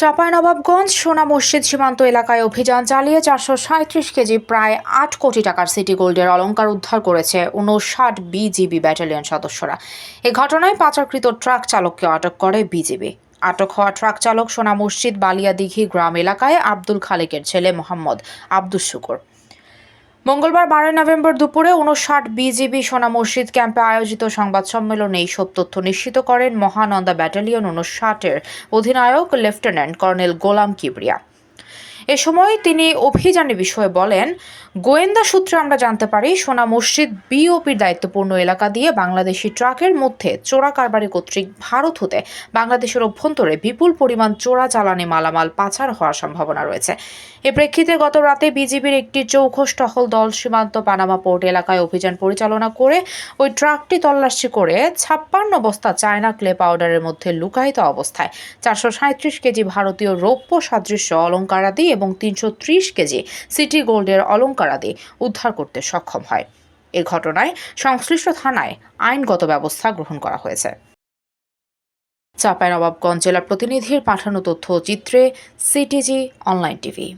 চাঁপাইনবাবগঞ্জ সোনা মসজিদ সীমান্ত এলাকায় অভিযান চালিয়ে চারশো সাঁত্রিশ কেজি প্রায় আট কোটি টাকার সিটি গোল্ডের অলঙ্কার উদ্ধার করেছে উনষাট বিজিবি ব্যাটালিয়ন সদস্যরা। এ ঘটনায় পাচারকৃত ট্রাক চালককে আটক করে বিজিবি। আটক হওয়া ট্রাক চালক সোনা মসজিদ বালিয়াদিঘি গ্রাম এলাকায় আব্দুল খালেকের ছেলে মোহাম্মদ আব্দুল শুকুর। মঙ্গলবার বারোই নভেম্বর দুপুরে উনষাট বিজিবি সোনা মসজিদ ক্যাম্পে আয়োজিত সংবাদ সম্মেলনে এই সব তথ্য নিশ্চিত করেন মহানন্দা ব্যাটালিয়ন উনষাটের অধিনায়ক লেফটেন্যান্ট কর্নেল গোলাম কিবরিয়া। এ সময় তিনি অভিযানে বিষয়ে বলেন, গোয়েন্দা সূত্রে আমরা জানতে পারি, সোনা মসজিদ বিওপির দায়িত্বপূর্ণ এলাকা দিয়ে বাংলাদেশি ট্রাকের মধ্যে চোরা কারবারি কর্তৃক ভারত হতে বাংলাদেশের অভ্যন্তরে বিপুল পরিমাণ চোরা চালানি মালামাল পাচার হওয়ার সম্ভাবনা রয়েছে। এ প্রেক্ষিতে গত রাতে বিজিবির একটি চৌখস টহল দল সীমান্ত পানামা পোর্ট এলাকায় অভিযান পরিচালনা করে ওই ট্রাকটি তল্লাশি করে ছাপ্পান্ন বস্তা চায়না ক্লে পাউডারের মধ্যে লুকায়িত অবস্থায় চারশো কেজি ভারতীয় রৌপ্য সাদৃশ্য অলঙ্কারাদি এবং তিনশো ত্রিশ কেজি সিটি গোল্ডের অলঙ্কারাদি উদ্ধার করতে সক্ষম হয়। এ ঘটনায় সংশ্লিষ্ট থানায় আইনগত ব্যবস্থা গ্রহণ করা হয়েছে। চাঁপাইনবাবগঞ্জ জেলার প্রতিনিধির পাঠানো তথ্য চিত্রে সিটিজি অনলাইন টিভি।